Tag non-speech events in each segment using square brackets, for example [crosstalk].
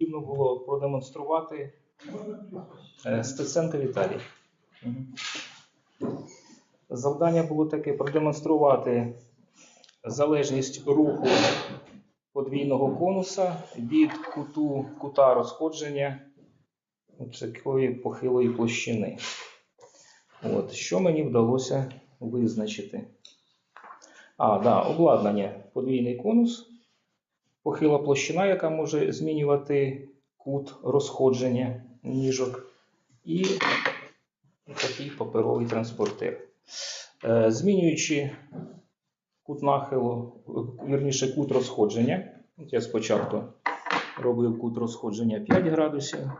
потрібно було продемонструвати е, Стеценко Віталій. Завдання було таке продемонструвати залежність руху подвійного конуса від куту, кута розходження такої похилої площини. От, що мені вдалося визначити? А, да, обладнання. Подвійний конус, похила площина, яка може змінювати кут розходження ніжок, і такий паперовий транспортир. Е, Змінюючи кут нахилу, вірніше кут розходження. От я спочатку робив кут розходження 5 градусів,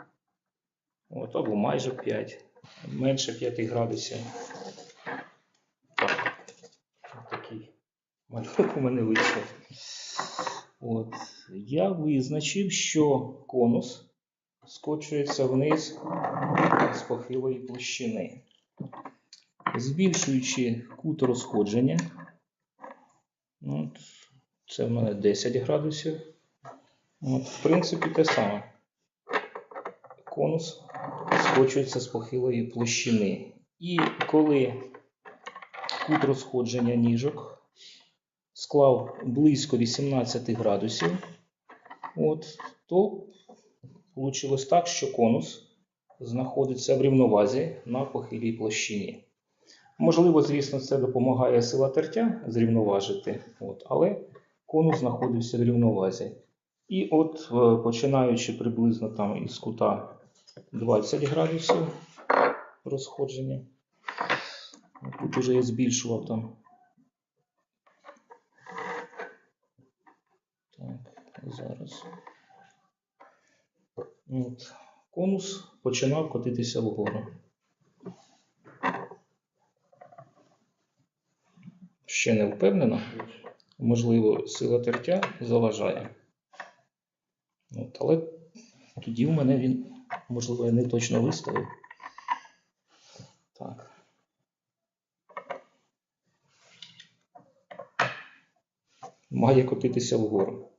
от, або майже 5, менше 5 градусів. Так, такий малюнок у мене вийшов. От. Я визначив, що конус скочується вниз з похилої площини. Збільшуючи кут розходження, от, це в мене 10 градусів. От, в принципі, те саме. Конус скочується з похилої площини. І коли кут розходження ніжок склав близько 18 градусів, от, то вийшло так, що конус знаходиться в рівновазі на похилій площині. Можливо, звісно, це допомагає сила тертя зрівноважити, от, але конус знаходився в рівновазі. І от, е, починаючи приблизно там із кута 20 градусів розходження, тут уже я збільшував там. Так, зараз. От. Конус починав котитися вгору. Ще не впевнено. Можливо, сила тертя заважає. От, але тоді в мене він, можливо, не точно виставив. Так. Має котитися вгору.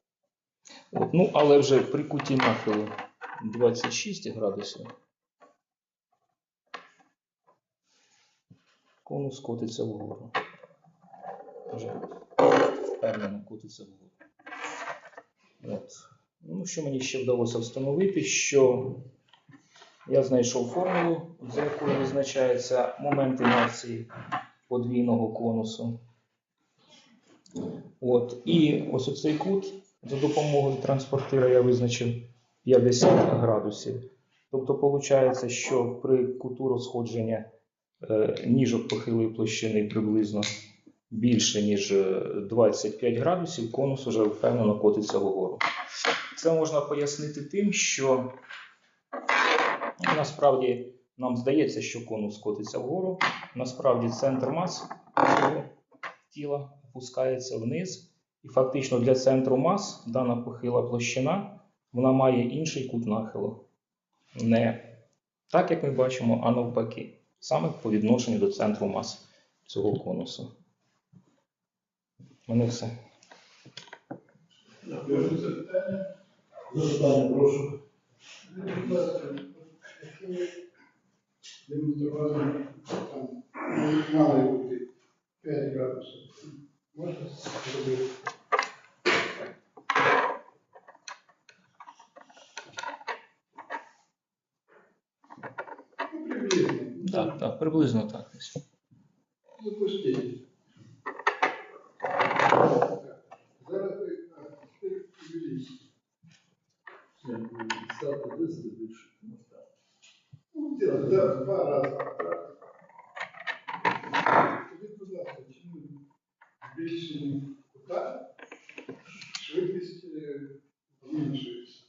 От, ну, але вже при куті нахилу 26 градусів. Конус котиться вгору. Вже впевнено котиться вгору. От. Ну, що мені ще вдалося встановити, що я знайшов формулу, за якою визначається момент інерції подвійного конусу. От. І ось оцей кут за допомогою транспортира я визначив 50 градусів. Тобто, виходить, що при куту розходження е, ніжок похилої площини приблизно більше, ніж е, 25 градусів, конус вже впевнено котиться вгору. Це можна пояснити тим, що насправді нам здається, що конус котиться вгору. Насправді центр мас тіла опускається вниз. І фактично для центру мас дана похила площина вона має інший кут нахилу. Не так, як ми бачимо, а навпаки. Саме по відношенню до центру мас цього конусу. Мене все. Запитання. Прошу. Демонстрували там мали бути 5 градусів, можна? Ну, приблизно. Так, так, приблизно так. десь. Запустіть. Зараз ви а, тепер увеличте. Ставте 10 більше. Ну, рази. Збільшення кута швидкість е, зменшується?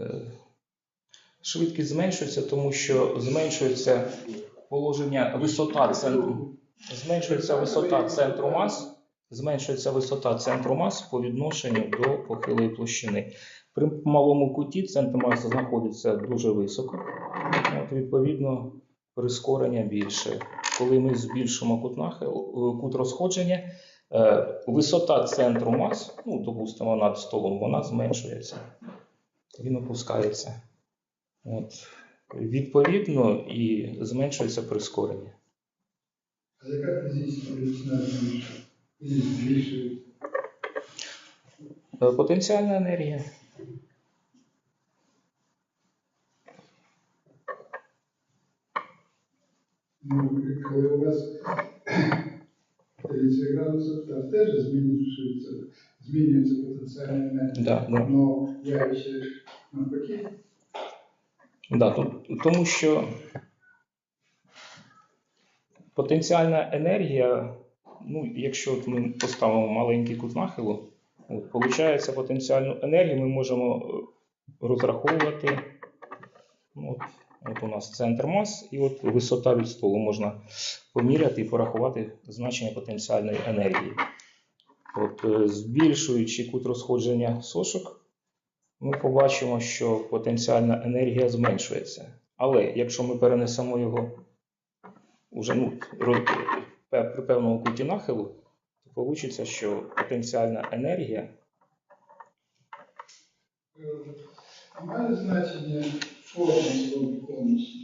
Е, Швидкість зменшується, тому що зменшується положення висота центру. Зменшується висота центру мас, зменшується висота центру мас по відношенню до похилої площини. При малому куті центр мас знаходиться дуже високо, от, відповідно, прискорення більше. Коли ми збільшимо кут, нахил, е, кут розходження, е, висота центру мас, ну, допустимо, над столом, вона зменшується. він опускається. От. Відповідно, і зменшується прискорення. А яка фізична величина зменшує? І збільшує? Е, Потенціальна енергія. Коли у вас 30 градусів, там теж змінюється, змінюється потенціальна енергія. Да, да. Но явище навпаки. Да, то- тому що потенціальна енергія, ну, якщо от ми поставимо маленький кут нахилу, от, виходить, потенціальну енергію ми можемо е, розраховувати. Ну, от, от у нас центр мас, і от висота від столу можна поміряти і порахувати значення потенціальної енергії. От, е, збільшуючи кут розходження сошок, ми побачимо, що потенціальна енергія зменшується. Але якщо ми перенесемо його уже ну, при певному куті нахилу, то вийде, що потенціальна енергія А має значення форма цього конусу?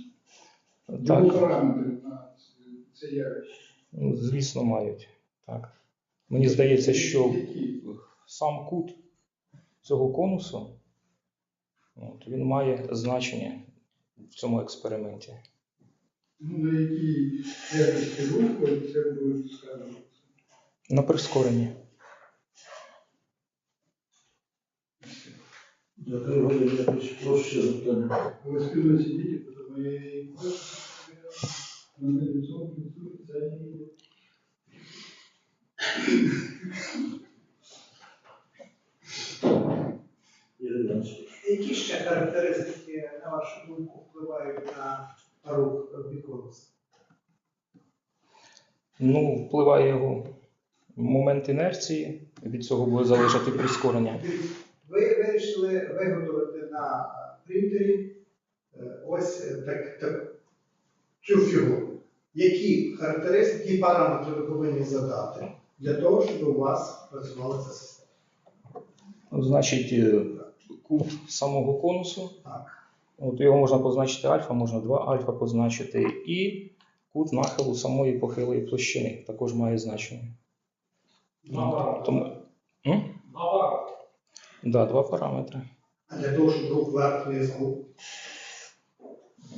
так, параметри на це явище. ну, звісно, мають. Так. Мені здається, що Які? сам кут цього конусу от, він має значення в цьому експерименті. Ну, на якій якості руху це буде сказано. На прискоренні. Дякую, Валерій Яковлевич. Прошу ще запитання. Ви спільно сидите, тому я йде. Які ще характеристики, на вашу думку, впливають на рух біконуса? Ну, впливає його момент інерції, від цього буде залежати прискорення. Ви вирішили виготовити на принтері е, ось е, так, так, цю фігуру. Які характеристики, які параметри ви повинні задати для того, щоб у вас працювала ця система? Значить, е, кут самого конусу, Так. от його можна позначити альфа, можна 2 альфа позначити, і кут нахилу самої похилої площини також має значення. Ну, Тому... М? Да, два параметри. А для того, щоб рух вверх-вниз був?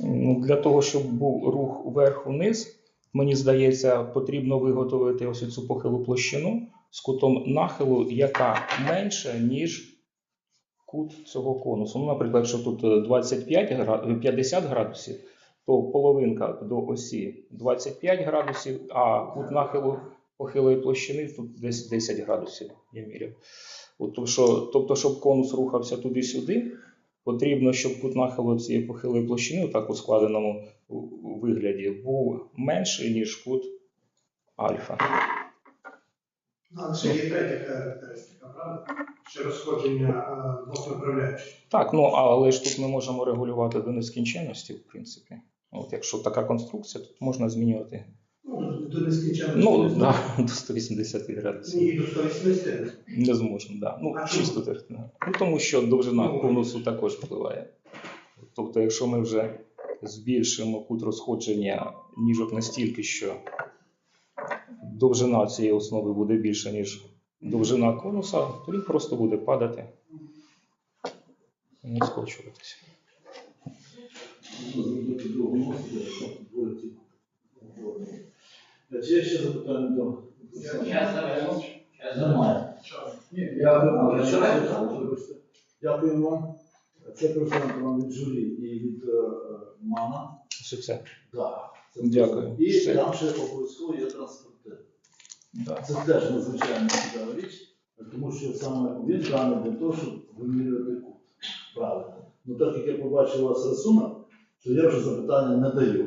Ну, Для того, щоб був рух вверх-вниз, мені здається, потрібно виготовити ось цю похилу площину з кутом нахилу, яка менша, ніж кут цього конусу. Ну, наприклад, якщо тут е, 25 гра- 50 градусів, то половинка до осі 25 градусів, а кут нахилу похилої площини тут десь 10 градусів, я міряв. От, що, тобто, щоб конус рухався туди-сюди, потрібно, щоб кут нахилу цієї похилої площини, так у складеному вигляді, був менший, ніж кут альфа. Ну, але ще є третя характеристика, правда? Ще розходження е, двох направляючих. Так, ну але ж тут ми можемо регулювати до нескінченності, в принципі. От якщо така конструкція, тут можна змінювати. Ну, до нескінченності. Ну, да, до 180 градусів. Ні, до 180. Не зможемо, да. Ну, А чисто теоретично. Ну, тому що довжина конусу також впливає. Тобто, якщо ми вже збільшуємо кут розходження ніжок настільки, що довжина цієї основи буде більша, ніж довжина конуса, то він просто буде падати і не скочуватися. Можна зробити другу носу, двоє ті. Чи є ще запитання до? Немає. Ні, Я вибачте. Дякую вам. Це професор вам від журі і від е, МАНа. Це. Да. Це Дякую. І Все. там ще обов'язково є транспортер. Да. Це теж надзвичайно цікава річ, тому що саме він даний для того, щоб вимірювати кут. Правильно. Ну так як я побачив у вас рисунок, то я вже запитання не даю.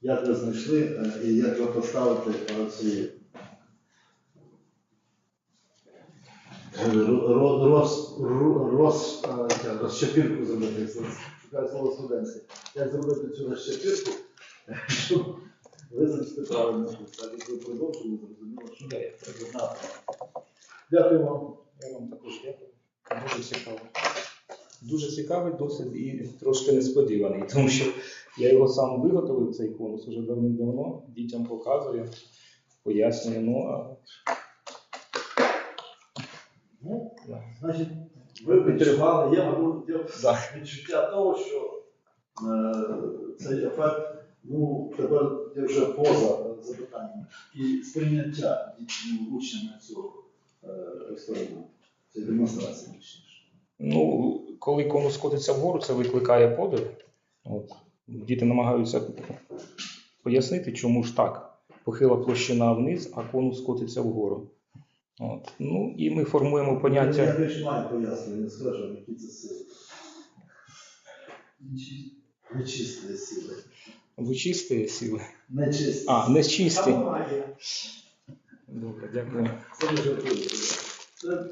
Як ви знайшли е, і як ви поставите ці е, ро- ро- роз, роз, е, як, розщепірку зробити, шукаю слово студентське. Як зробити цю розщепірку, [laughs] щоб визначити правильно. Так як ви продовжили, зрозуміло, що я так Дякую вам. Я вам також дякую. Дуже цікаво. Дуже цікавий досвід і трошки несподіваний, тому що я його сам виготовив цей конус уже давним-давно, дітям показую, пояснюю. Ну, а Ну, значить, ви підтримали, я можу Да. відчуття того, що е, цей ефект, ну, тепер я вже поза запитанням. І сприйняття учнями цього е, експерименту, цієї демонстрації точніше. Ну, коли конус котиться вгору, це викликає подив. От. Діти намагаються пояснити, чому ж так. Похила площина вниз, а конус котиться вгору. От. Ну, і ми формуємо поняття. Я більше маю пояснення, скажу, які це сили. Нечисті сили. Вичистої сили. Нечисті. А, нечисті. Добре, дякую. Це не. Це